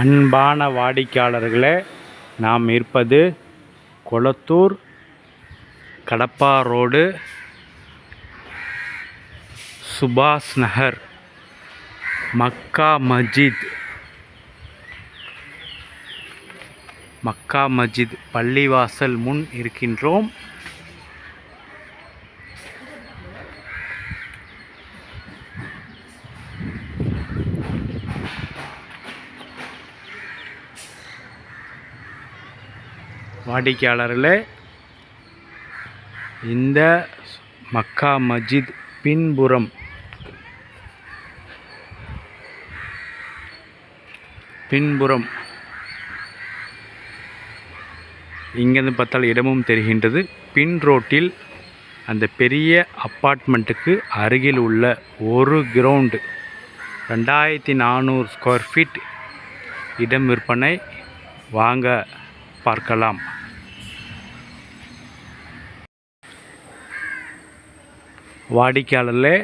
அன்பான வாடிக்கையாளர்களே நாம் இருப்பது கொளத்தூர் கடப்பா ரோடு சுபாஷ் நகர் மக்கா மஜித் மக்கா மஜித் பள்ளிவாசல் முன் இருக்கின்றோம். வாடிக்கையாளர்களே இந்த மக்கா மஸ்ஜித் பின்புறம் பின்புறம் இங்கேருந்து பார்த்தால் இடமும் தெரிகின்றது. பின் ரோட்டில் அந்த பெரிய அப்பார்ட்மெண்ட்டுக்கு அருகில் உள்ள ஒரு கிரவுண்டு. ரெண்டாயிரத்தி நானூறு ஸ்கொயர் ஃபீட் இடம் விற்பனை வாங்க பார்க்கலாம். வாடிக்கையாளர்களே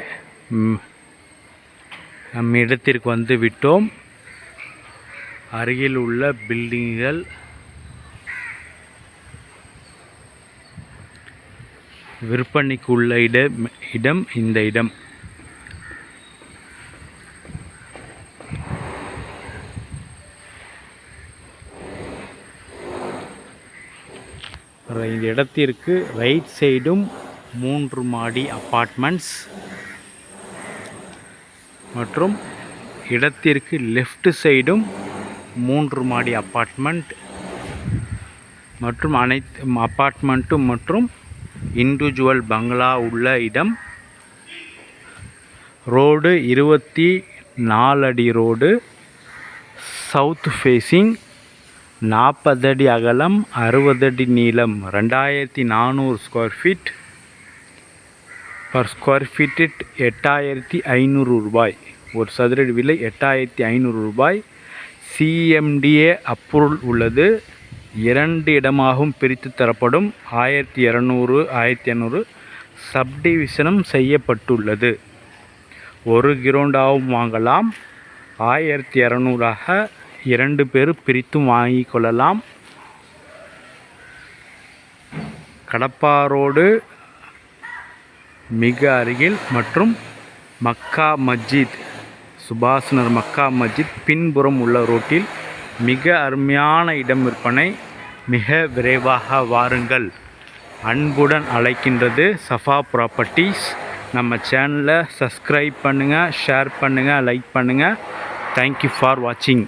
நம் இடத்திற்கு வந்து விட்டோம். அருகில் உள்ள பில்டிங்குகள். விற்பனைக்கு உள்ள இடம் இடம் இந்த இடம். இந்த இடத்திற்கு ரைட் சைடும் மூன்று மாடி அப்பார்ட்மெண்ட்ஸ் மற்றும் இடத்திற்கு லெஃப்ட் சைடும் மூன்று மாடி அப்பார்ட்மெண்ட் மற்றும் அனைத்து அப்பார்ட்மெண்ட்டும் மற்றும் இண்டிவிஜுவல் பங்களா உள்ள இடம். ரோடு இருபத்தி நாலடி ரோடு சவுத் ஃபேஸிங் நாற்பது அடி அகலம் அறுபது அடி நீளம் ரெண்டாயிரத்தி நானூறு square feet per square feet எட்டாயிரத்தி ஐநூறு ரூபாய். ஒரு சதுரடி விலை எட்டாயிரத்தி ஐநூறு ரூபாய். சிஎம்டிஏ அப்ரூவல் உள்ளது. இரண்டு இடமாகவும் பிரித்து தரப்படும். ஆயிரத்தி இரநூறு ஆயிரத்தி இரநூறு சப்டிவிஷனும் செய்யப்பட்டுள்ளது. ஒரு கிரவுண்டாகவும் வாங்கலாம். ஆயிரத்தி இரநூறாக இரண்டு பேர் பிரித்தும் வாங்கிக் கொள்ளலாம். கடப்பா ரோடு மிக அருகில் மற்றும் மக்கா மஸ்ஜித் சுபாசனர் மக்கா மஸ்ஜித் பின்புறம் உள்ள ரோட்டில் மிக அருமையான இடம் விற்பனை. மிக விரைவாக வாருங்கள். அன்புடன் அழைக்கின்றது சஃபா ப்ராப்பர்ட்டிஸ் நம்ம சேனலை சப்ஸ்கிரைப் பண்ணுங்கள் ஷேர் பண்ணுங்கள் லைக் பண்ணுங்கள் தேங்க்யூ ஃபார் வாட்சிங்